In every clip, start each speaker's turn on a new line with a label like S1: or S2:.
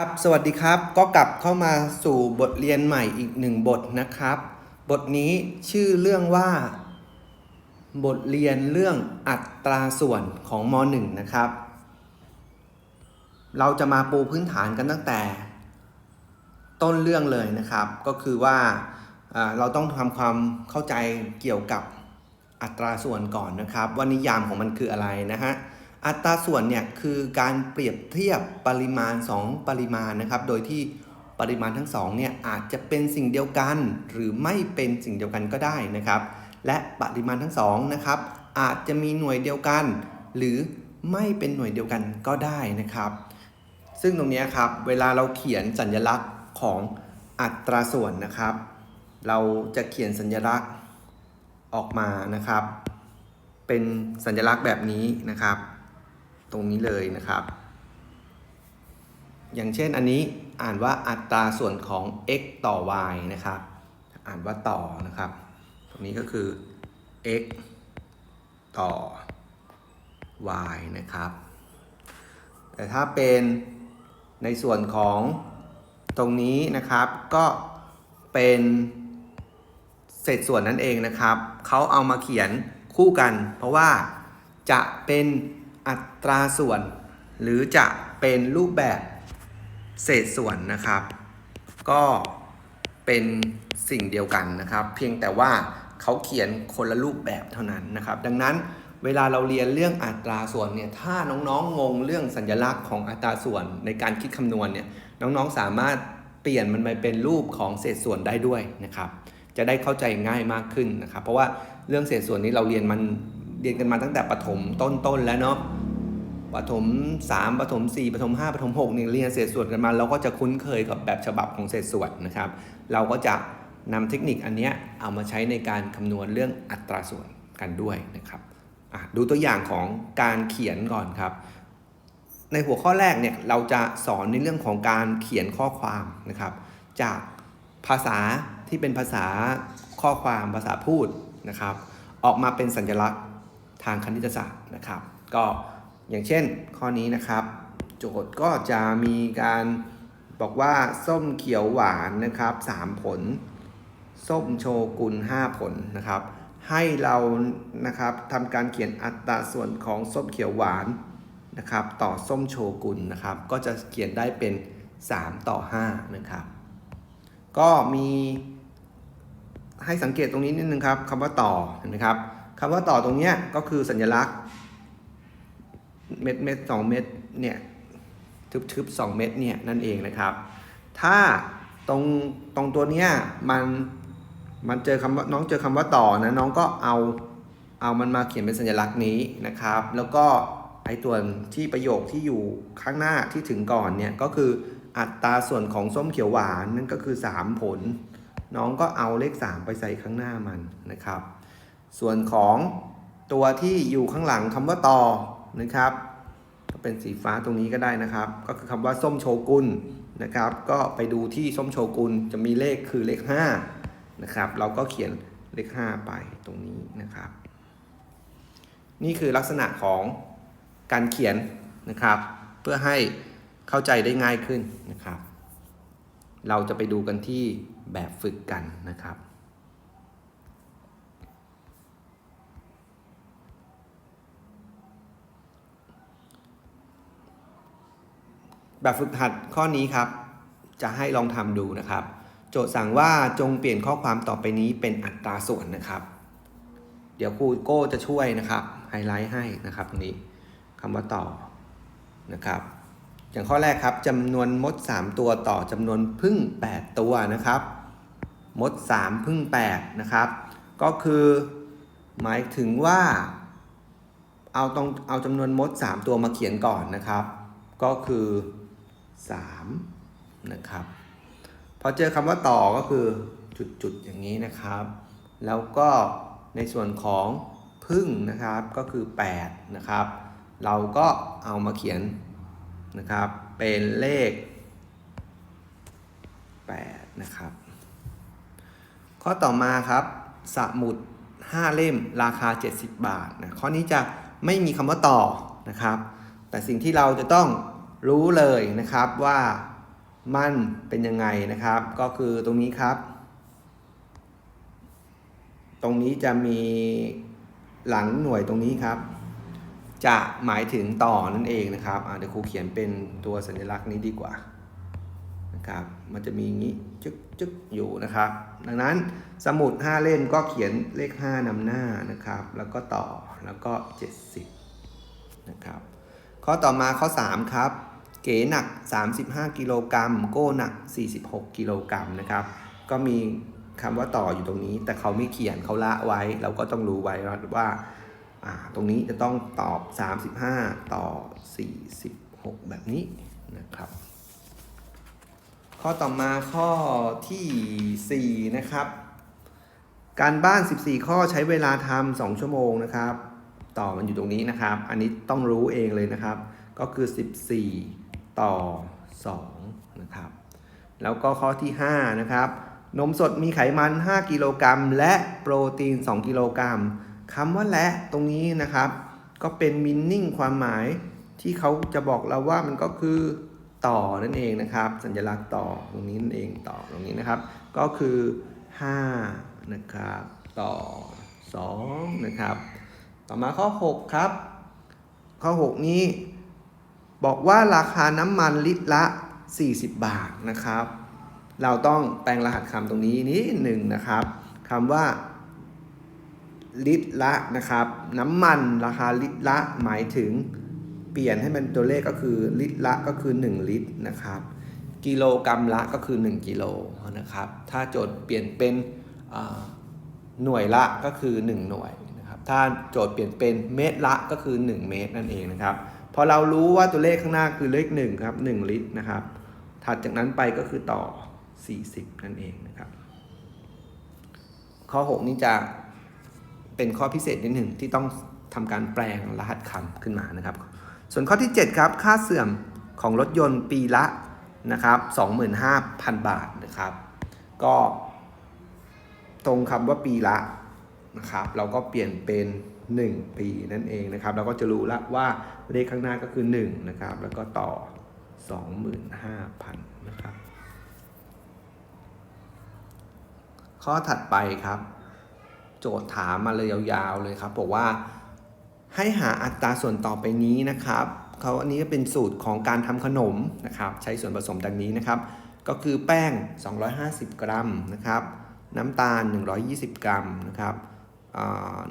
S1: ครับสวัสดีครับก็กลับเข้ามาสู่บทเรียนใหม่อีกหนึ่งบทนะครับ บทนี้ชื่อเรื่องว่า บทเรียนเรื่องอัตราส่วนของม .1 นะครับ เราจะมาปูพื้นฐานกันตั้งแต่ ต้นเรื่องเลยนะครับ ก็คือว่าอ่าเราต้องทำความเข้าใจเกี่ยวกับอัตราส่วนก่อนนะครับ ว่านิยามของมันคืออะไรนะฮะ อัตราส่วนเนี่ยคือการเปรียบเทียบปริมาณ 2 ปริมาณนะครับ โดยที่ปริมาณทั้งสองเนี่ยอาจจะเป็นสิ่งเดียวกัน หรือไม่เป็นสิ่งเดียวกันก็ได้นะครับ และปริมาณทั้งสองนะครับอาจจะมีหน่วยเดียวกัน หรือไม่เป็นหน่วยเดียวกันก็ได้นะครับ ซึ่งตรงนี้ครับเวลาเราเขียนสัญลักษณ์ของอัตราส่วนนะครับ เราจะเขียนสัญลักษณ์ออกมานะครับ เป็นสัญลักษณ์แบบนี้นะครับ ตรงนี้เลยนะครับ อย่างเช่นอันนี้อ่านว่าอัตราส่วนของ x ต่อ y นะครับ อ่านว่าต่อนะครับ ตรงนี้ก็คือ x ต่อ y นะครับ แต่ถ้าเป็นในส่วนของตรงนี้นะครับก็เป็นเศษส่วนนั่นเองนะครับ เขาเอามาเขียนคู่กัน เพราะว่าจะเป็น อัตราส่วน หรือจะเป็นรูปแบบเศษส่วนนะครับ ก็เป็นสิ่งเดียวกันนะครับ เพียงแต่ว่าเขาเขียนคนละรูปแบบเท่านั้นนะครับ ดังนั้นเวลาเราเรียนเรื่องอัตราส่วนเนี่ยถ้าน้องๆงงเรื่องสัญลักษณ์ของอัตราส่วนในการคิดคำนวณเนี่ยน้องๆสามารถเปลี่ยนมันไปเป็นรูปของเศษส่วนได้ด้วยนะครับจะได้เข้าใจง่ายมากขึ้นนะครับ เพราะว่าเรื่องเศษส่วนนี้เราเรียนมันเรียนกันมาตั้งแต่ประถมต้นๆแล้วเนาะ ประถม3ประถม4ประถม5ประถม6เนี่ยเรียนเศษส่วนกันมา เราก็จะคุ้นเคยกับแบบฉบับของเศษส่วนนะครับ เราก็จะนำเทคนิคอันเนี้ยเอามาใช้ในการคำนวณเรื่องอัตราส่วนกันด้วยนะครับอะดูตัวอย่างของการเขียนก่อนครับ ในหัวข้อแรกเนี่ยเราจะสอนในเรื่องของการเขียนข้อความนะครับ จากภาษาที่เป็นภาษาข้อความภาษาพูดนะครับ ออกมาเป็นสัญลักษณ์ทางคณิตศาสตร์นะครับ ก็ อย่างเช่นข้อนี้นะครับ โจทย์ก็จะมีการบอกว่าส้มเขียวหวานนะครับ 3 ผล ส้มโชกุน 5 ผลนะครับ ให้เรานะครับทำการเขียนอัตราส่วนของส้มเขียวหวานนะครับต่อส้มโชกุนนะครับ ก็จะเขียนได้เป็น 3 ต่อ 5 นะครับ ก็มีให้สังเกตตรงนี้นิดนึงครับคำว่าต่อเห็นไหมครับคำว่าต่อตรงนี้ก็คือสัญลักษณ์ เม็ดเม็ดสองเม็ดเนี่ยทึบทึบสองเม็ดเนี่ยนั่นเองนะครับ ถ้าตรงตรงตัวเนี้ยมันมันเจอคำว่าน้องเจอคำว่าต่อนะน้องก็เอาเอามันมาเขียนเป็นสัญลักษณ์นี้นะครับ แล้วก็ไอ้ตัวที่ประโยคที่อยู่ข้างหน้าที่ถึงก่อนเนี่ยก็คืออัตราส่วนของส้มเขียวหวานนั่นก็คือ 3 ผล น้องก็เอาเลข 3 ไปใส่ข้างหน้ามันนะครับ ส่วนของตัวที่อยู่ข้างหลังคำว่าต่อ นะครับเป็นสีฟ้าตรงนี้ก็ได้นะครับ ก็คือคำว่าส้มโชกุนนะครับ ก็ไปดูที่ส้มโชกุนจะมีเลขคือเลข5นะครับเราก็เขียนเลข 5 ไปตรงนี้นะครับ นี่คือลักษณะของการเขียนนะครับ เพื่อให้เข้าใจได้ง่ายขึ้นนะครับ เราจะไปดูกันที่แบบฝึกกันนะครับ แบบฝึกหัดข้อนี้ครับ จะให้ลองทำดูนะครับ โจทย์สั่งว่าจงเปลี่ยนข้อความต่อไปนี้เป็นอัตราส่วนนะครับ เดี๋ยวครูโก้จะช่วยนะครับไฮไลท์ให้นะครับตรงนี้คำว่าต่อนะครับอย่างข้อแรกครับจำนวนมด 3 ตัวต่อจำนวนพึ่ง 8 ตัวนะครับ มด 3 พึ่ง 8 นะครับ ก็คือหมายถึงว่า เอาตรงเอาจำนวนมด 3 ตัวมาเขียนก่อนนะครับ ก็คือ 3นะครับพอเจอคำว่าต่อก็คือจุดๆอย่างนี้นะครับ แล้วก็ในส่วนของพึ่งนะครับก็คือ 8 นะครับ เราก็เอามาเขียนนะครับ เป็นเลข 8 นะครับ ข้อต่อมาครับสมุด 5 เล่มราคา 70 บาทนะข้อนี้จะไม่มีคำว่าต่อนะครับ แต่สิ่งที่เราจะต้อง รู้เลยนะครับว่ามันเป็นยังไงนะครับ ก็คือตรงนี้ครับ ตรงนี้จะมีหลังหน่วยตรงนี้ครับ จะหมายถึงต่อนั่นเองนะครับเดี๋ยวครูเขียนเป็นตัวสัญลักษณ์นี้ดีกว่านะครับ มันจะมีอย่างนี้จึ๊กจึ๊กอยู่นะครับ ดังนั้นสมุด 5 เล่มก็เขียนเลข 5นำหน้านะครับ แล้วก็ต่อแล้วก็ 70นะครับข้อต่อมาข้อ 3 ครับ ก๋หนัก 35 กิโลกรัม โก้หนัก 46 กิโลกรัมนะครับ ก็มีคำว่าต่ออยู่ตรงนี้ แต่เขาไม่เขียนเขาละไว้ เราก็ต้องรู้ไว้ว่าาตรงนี้จะต้องตอบ 35 ต่อ 46 แบบนี้นะครับ ข้อต่อมาข้อทีสี่4 นะครับ การบ้าน 14 ข้อใช้เวลาทำ2ชั่วโมงนะครับ ต่อมันอยู่ตรงนี้นะครับ อันนี้ต้องรู้เองเลยนะครับ ก็คือ 14 ต่อ 2 นะครับ แล้วก็ข้อที่ 5 นะครับ นมสดมีไขมัน 5 กิโลกรัม และโปรตีน 2 กิโลกรัมคำว่าและตรงนี้นะครับ ก็เป็นมินนิ่งความหมายที่เขาจะบอกเราว่ามันก็คือต่อนั่นเองนะครับ สัญลักษณ์ต่อตรงนี้นั่นเองต่อตรงนี้นะครับ ก็คือ 5 นะครับ ต่อ 2 นะครับ ต่อมาข้อ 6 ครับ ข้อ 6 นี้ บอกว่าราคาน้ำมันลิตรละ 40 บาทนะครับ เราต้องแปลงรหัสคำตรงนี้นิดหนึ่งนะครับคำว่า ลิตรละนะครับ น้ำมันราคาลิตรละหมายถึงเปลี่ยนให้มันตัวเลขก็คือลิตรละก็คือ 1 ลิตรนะครับ กิโลกรัมละก็คือ 1 กิโลนะครับ ถ้าโจทย์เปลี่ยนเป็นหน่วยละก็คือ 1 หน่วยนะครับ ถ้าโจทย์เปลี่ยนเป็นเมตรละก็คือ 1 เมตรนั่นเองนะครับ อเรารู้ว่าตัวเลขข้างหน้าคือเลข1ครับ1ลิตรนะครับ ถัดจากนั้นไปก็คือต่อ 40 นั่นเองนะครับ ข้อ 6 นี้จะเป็นข้อพิเศษนิดหนึ่งที่ต้องทำการแปลงรหัสคำขึ้นมานะครับ ส่วนข้อที่ 7 ครับค่าเสื่อมของรถยนต์ปีละนะครับ25,000 บาทนะครับ ก็ตรงคำว่าปีละนะครับ เราก็เปลี่ยนเป็น 1 ปีนั่นเองนะครับ เราก็จะรู้ล้วว่าเลขข้างหน้าก็คือ 1 นะครับ แล้วก็ต่อ 25,000 นะครับ ข้อถัดไปครับ โจทย์ถามมาเลยยาวๆเลยครับ บอกว่าให้หาอัตราส่วนต่อไปนี้นะครับเขาอันนี้ก็เป็นสูตรของการทำขนมนะครับ ใช้ส่วนผสมดังนี้นะครับ ก็คือแป้ง 250 กรัมนะครับ น้ำตาล 120 กรัมนะครับ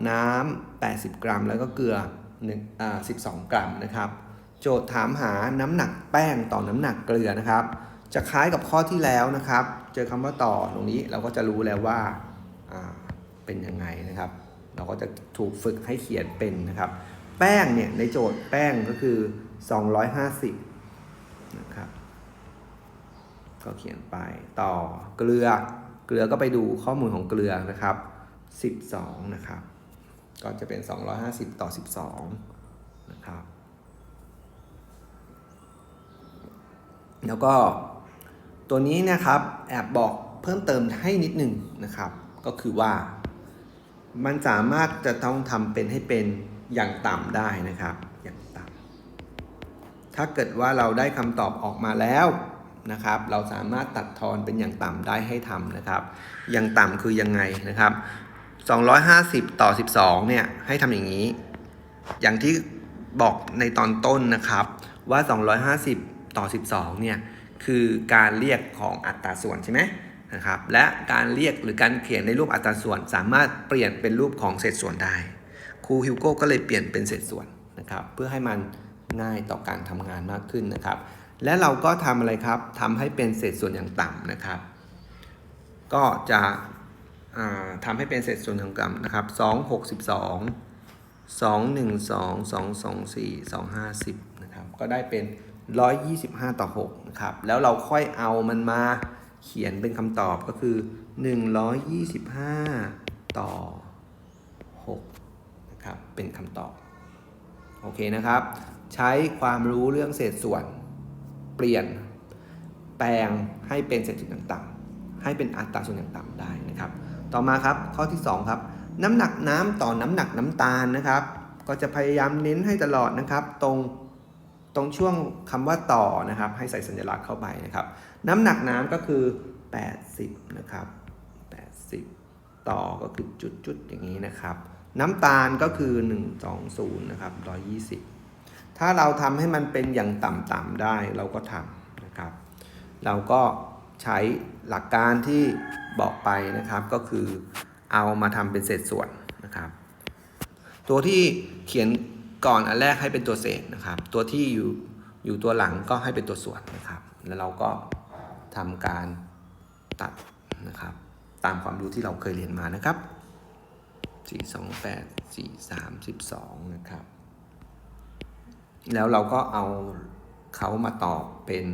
S1: น้ำ 80 กรัม แล้วก็เกลือ1อ12 กรัมนะครับ โจทย์ถามหาน้ำหนักแป้งต่อน้ำหนักเกลือนะครับ จะคล้ายกับข้อที่แล้วนะครับ เจอคำว่าต่อตรงนี้เราก็จะรู้แล้วว่าอ่าเป็นยังไงนะครับ เราก็จะถูกฝึกให้เขียนเป็นนะครับ แป้งเนี่ยในโจทย์แป้งก็คือ 250 นะครับ ก็เขียนไปต่อเกลือ เกลือก็ไปดูข้อมูลของเกลือนะครับ 12 นะครับ ก็จะเป็น 250 ต่อ 12 นะครับ แล้วก็ตัวนี้นะครับแอบบอกเพิ่มเติมให้นิดหนึ่งนะครับ ก็คือว่ามันสามารถจะต้องทำเป็นให้เป็นอย่างต่ำได้นะครับ อย่างต่ำถ้าเกิดว่าเราได้คำตอบออกมาแล้วนะครับ เราสามารถตัดทอนเป็นอย่างต่ำได้ให้ทำนะครับ อย่างต่ำคือยังไงนะครับ 250 ต่อ 12 เนี่ย ให้ทำอย่างนี้ อย่างที่บอกในตอนต้นนะครับว่า 250 ต่อ 12 เนี่ย คือการเรียกของอัตราส่วนใช่ไหมนะครับ และการเรียกหรือการเขียนในรูปอัตราส่วน สามารถเปลี่ยนเป็นรูปของเศษส่วนได้ ครูฮิวโก้ก็เลยเปลี่ยนเป็นเศษส่วนนะครับ เพื่อให้มันง่ายต่อการทำงานมากขึ้นนะครับ และเราก็ทำอะไรครับทำให้เป็นเศษส่วนอย่างต่ำนะครับ ก็จะ ทำให้เป็นเศษส่วนอย่างต่ำนะครับ2 62 2 1 2 2 2 4 2 5 10นะครับ ก็ได้เป็น125ต่อ6นะครับ แล้วเราค่อยเอามันมาเขียนเป็นคำตอบก็คือ125ต่อ6นะครับ เป็นคำตอบ โอเคนะครับ ใช้ความรู้เรื่องเศษส่วนเปลี่ยนแปลงให้เป็นเศษส่วนต่างๆ ให้เป็นอัตราส่วนต่างๆได้นะครับ ต่อมาครับข้อที่ 2 ครับ น้ำหนักน้ำต่อน้ำหนักน้ำตาลนะครับ ก็จะพยายามเน้นให้ตลอดนะครับ ตรงตรงช่วงคำว่าต่อนะครับ ให้ใส่สัญลักษณ์เข้าไปนะครับ น้ำหนักน้ำก็คือ 80 นะครับ 80 ต่อก็คือจุดๆอย่างนี้นะครับ น้ำตาลก็คือ 120 นะครับ 120 ถ้าเราทำให้มันเป็นอย่างต่ำๆได้เราก็ทำนะครับ เราก็ใช้หลักการที่ บอกไปนะครับก็คือเอามาทำเป็นเศษส่วนนะครับ ตัวที่เขียนก่อนอันแรกให้เป็นตัวเศษนะครับ ตัวที่อยู่อยู่ตัวหลังก็ให้เป็นตัวส่วนนะครับ แล้วเราก็ทำการตัดนะครับ ตามความรู้ที่เราเคยเรียนมานะครับ 4 2 8 4 3 12นะครับ แล้วเราก็เอาเขามาตอบเป็น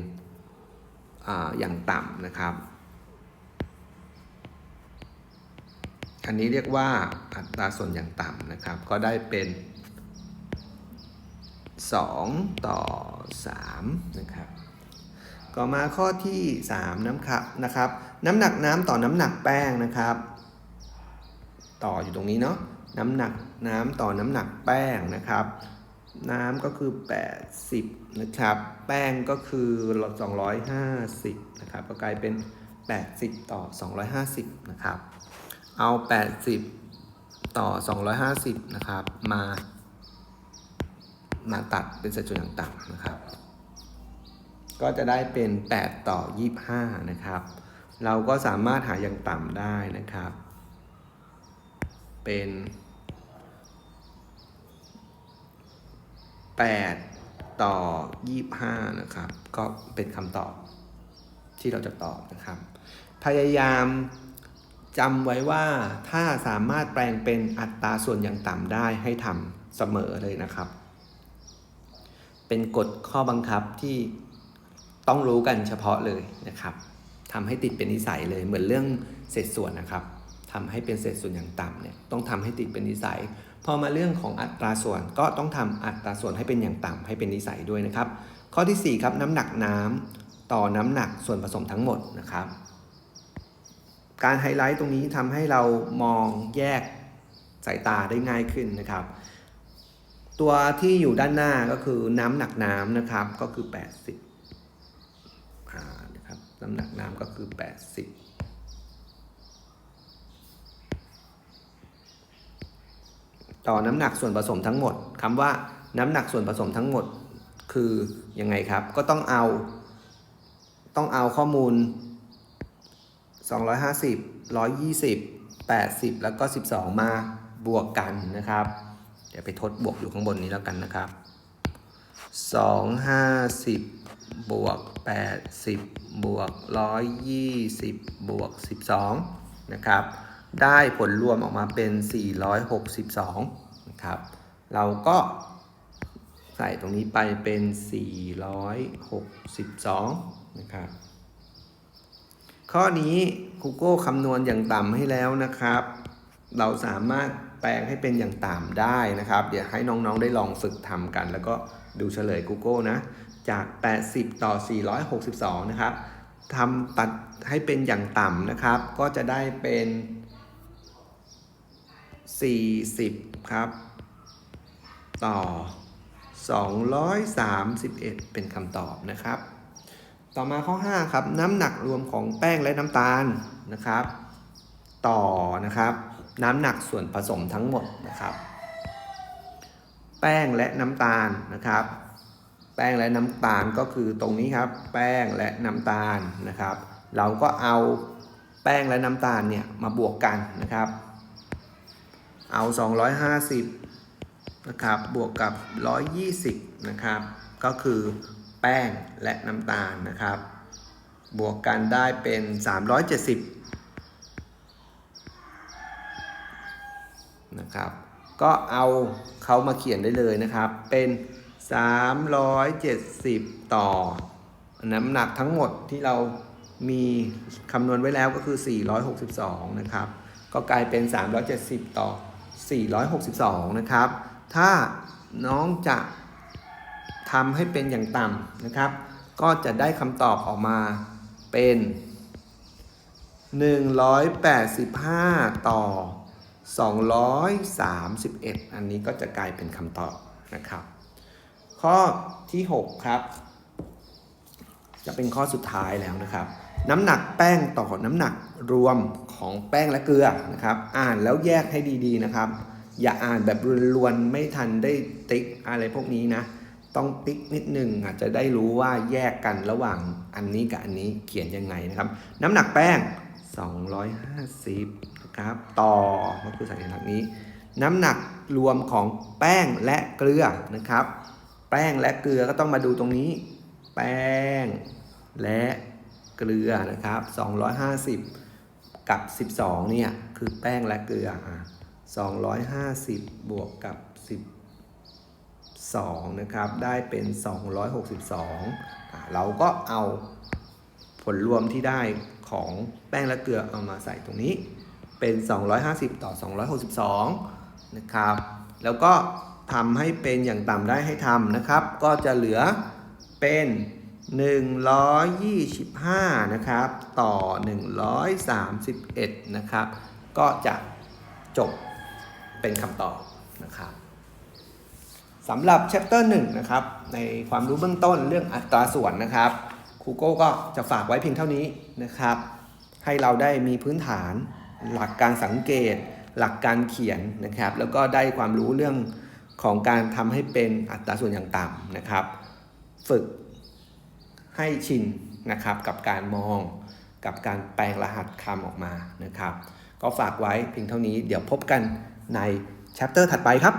S1: อาอย่างต่ำนะครับ อันนี้เรียกว่าอัตราส่วนอย่างต่ำนะครับ ก็ได้เป็น 2 ต่อ 3 นะครับก็มาข้อที่ 3 น้ำครับนะครับ น้ำหนักน้ำต่อน้ำหนักแป้งนะครับ ต่ออยู่ตรงนี้เนาะน้ำหนักน้ำต่อน้ำหนักแป้งนะครับ น้ำก็คือ 80 นะครับ แป้งก็คือ 250 นะครับ ก็กลายเป็น 80 ต่อ 250 นะครับ เอา 80 ต่อ 250 นะครับ มามาตัดเป็นสัดส่วนอย่างต่ำนะครับ ก็จะได้เป็น 8 ต่อ 25 นะครับ เราก็สามารถหาอย่างต่ำได้นะครับ เป็น 8 ต่อ 25 นะครับ ก็เป็นคำตอบที่เราจะตอบนะครับ พยายาม จำไว้ว่าถ้าสามารถแปลงเป็นอัตราส่วนอย่างต่ำได้ให้ทำเสมอเลยนะครับ เป็นกฎข้อบังคับที่ต้องรู้กันเฉพาะเลยนะครับทำให้ติดเป็นนิสัยเลยเหมือนเรื่องเศษส่วนนะครับทำให้เป็นเศษส่วนอย่างต่ำเนี่ยต้องทำให้ติดเป็นนิสัยพอมาเรื่องของอัตราส่วนก็ต้องทำอัตราส่วนให้เป็นอย่างต่ำให้เป็นนิสัยด้วยนะครับ ข้อที่ 4 ครับน้ำหนักน้ำต่อน้ำหนักส่วนผสมทั้งหมดนะครับ การไฮไลท์ตรงนี้ทำให้เรามองแยกสายตาได้ง่ายขึ้นนะครับ ตัวที่อยู่ด้านหน้าก็คือน้ำหนักน้ำนะครับก็คือ 80อ่านะครับน้ำหนักน้ำก็คือ 80ต่อน้ำหนักส่วนผสมทั้งหมดคำว่าน้ำหนักส่วนผสมทั้งหมดคือยังไงครับ ก็ต้องเอา ต้องเอาข้อมูล 250 120 80 แล้วก็ 12 มาบวกกันนะครับ เดี๋ยวไปทดบวกอยู่ข้างบนนี้แล้วกันนะครับ 250 บวก 80 บวก 120 บวก 12 นะครับ ได้ผลรวมออกมาเป็น 462 นะครับ เราก็ใส่ตรงนี้ไปเป็น 462 นะครับ ข้อนี้ครูโก้คำนวณอย่างต่ำให้แล้วนะครับ เราสามารถแปลงให้เป็นอย่างต่ำได้นะครับ เดี๋ยวให้น้องๆได้ลองฝึกทำกัน แล้วก็ดูเฉลย Google นะ จาก 80 ต่อ 462 นะครับทำตัดให้เป็นอย่างต่ำนะครับ ก็จะได้เป็น 40 ครับ ต่อ 231 เป็นคำตอบนะครับ ต่อมาข้อ5ครับน้ำหนักรวมของแป้งและน้ำตาลนะครับ ต่อนะครับน้ำหนักส่วนผสมทั้งหมดนะครับ แป้งและน้ำตาลนะครับ แป้งและน้ำตาลก็คือตรงนี้ครับ แป้งและน้ำตาลนะครับ เราก็เอาแป้งและน้ำตาลเนี่ยมาบวกกันนะครับ เอา 250นะครับบวกกับ 120นะครับก็คือ แป้งและน้ำตาลนะครับ บวกกันได้เป็น 370 นะครับ ก็เอาเขามาเขียนได้เลยนะครับ เป็น 370 ต่อ น้ำหนักทั้งหมดที่เรามีคำนวณไว้แล้วก็คือ 462 นะครับ ก็กลายเป็น 370 ต่อ 462 นะครับ ถ้าน้องจะ ทำให้เป็นอย่างต่ำนะครับ ก็จะได้คำตอบออกมาเป็น 185 ต่อ 231 อันนี้ก็จะกลายเป็นคำตอบนะครับ ข้อที่ 6 ครับ จะเป็นข้อสุดท้ายแล้วนะครับ น้ำหนักแป้งต่อน้ำหนักรวมของแป้งและเกลือนะครับ อ่านแล้วแยกให้ดีๆนะครับ อย่าอ่านแบบรวนๆไม่ทันได้ติ๊กอะไรพวกนี้นะ ต้องติ๊กนิดหนึ่งอาจจะได้รู้ว่าแยกกันระหว่างอันนี้กับอันนี้เขียนยังไงนะครับ น้ำหนักแป้ง 250นะครับต่อก็คือสัญลักษณ์นี้ น้ำหนักรวมของแป้งและเกลือนะครับ แป้งและเกลือก็ต้องมาดูตรงนี้ แป้งและเกลือนะครับ 250 กับ 12เนี่ยคือแป้งและเกลืออะ250 บวกกับ 2นะครับได้เป็น 262อะเราก็เอาผลรวมที่ได้ของแป้งและเกลือเอามาใส่ตรงนี้เป็น 250 ต่อ 262 นะครับ แล้วก็ทำให้เป็นอย่างต่ำได้ให้ทำนะครับ ก็จะเหลือเป็น 125 นะครับ ต่อ 131 นะครับ ก็จะจบเป็นคำตอบนะครับ สำหรับ chapter 1 นะครับ ในความรู้เบื้องต้นเรื่องอัตราส่วนนะครับครูโก้ก็จะฝากไว้เพียงเท่านี้นะครับ ให้เราได้มีพื้นฐาน หลักการสังเกต หลักการเขียนนะครับ แล้วก็ได้ความรู้เรื่องของการทำให้เป็นอัตราส่วนอย่างต่ำนะครับ ฝึกให้ชินนะครับกับการมองกับการแปลงรหัสคำออกมานะครับ ก็ฝากไว้เพียงเท่านี้เดี๋ยวพบกันใน chapter ถัดไปครับ